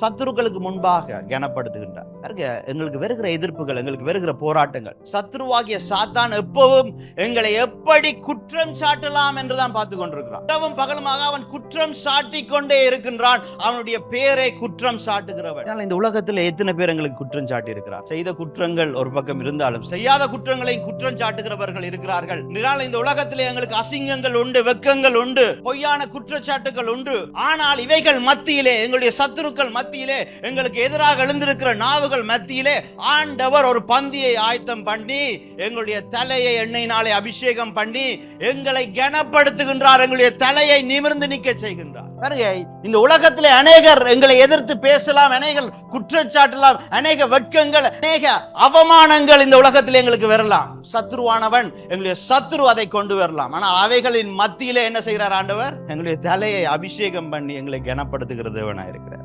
சத்துருக்களுக்கு முன்பாக கனப்படுத்துகின்றார். பாருங்க எங்களுக்கு வருகிற எதிர்ப்புகள் எங்களுக்கு வருகிற போராட்டங்கள். சத்ருவாகிய சாத்தான் எப்பவும் எங்களை எப்படி குற்றம் சாட்டலாம் என்றுதான் பார்த்து கொண்டிருக்கிறான். இரவும் பகலுமாக அவன் குற்றம் சாட்டிக் கொண்டே இருக்கின்றான். அவனுடைய பேரை குற்றம் சாட்டுகிறவன். ஆனால் இந்த உலகத்தில் எத்தனை பேர் எங்களுக்கு குற்றம் சாட்டி இருக்கிறார் செய்த குற்றங்கள் ஒரு பக்கம் இருந்தாலும் செய்யாத குற்றங்களை குற்றம் சாட்டுகிறவர்கள் இருக்கிறார்கள். இதனால் இந்த உலகத்திலே எங்களுக்கு அசிங்கங்கள் உண்டு வெக்கங்கள் உண்டு பொய்யான குற்றச்சாட்டுகள் உண்டு. ஆனால் இவைகள் மத்தியிலே எங்களுடைய சத்துருக்கள் மத்தியிலே எங்களுக்கு எதிராக எழுந்திருக்கிற நாவுகள் மத்தியிலே ஆண்டவர் ஒரு பந்தியை ஆயத்தம் பண்ணி எங்களுடைய தலையை எண்ணெயினாலே அபிஷேகம் பண்ணி எங்களை கனப்படுத்துகின்றார் எங்களுடைய தலையை நிமிர்ந்து நிற்க செய்கின்றார். பாருங்க இந்த உலகத்திலே அநேகர் எங்களை எதிர்த்து பேசலாம் அநேகர் குற்றச்சாட்டலாம் அநேக வெட்கங்கள் அநேக அவமானங்கள் இந்த உலகத்திலே எங்களுக்கு வரலாம். சத்ருவானவன் எங்களுடைய சத்ரு அதை கொண்டு வரலாம். ஆனால் அவைகளின் மத்தியிலே என்ன செய்கிறார் ஆண்டவர்? எங்களுடைய தலையை அபிஷேகம் பண்ணி எங்களை கனப்படுத்துகிற இருக்கிறார்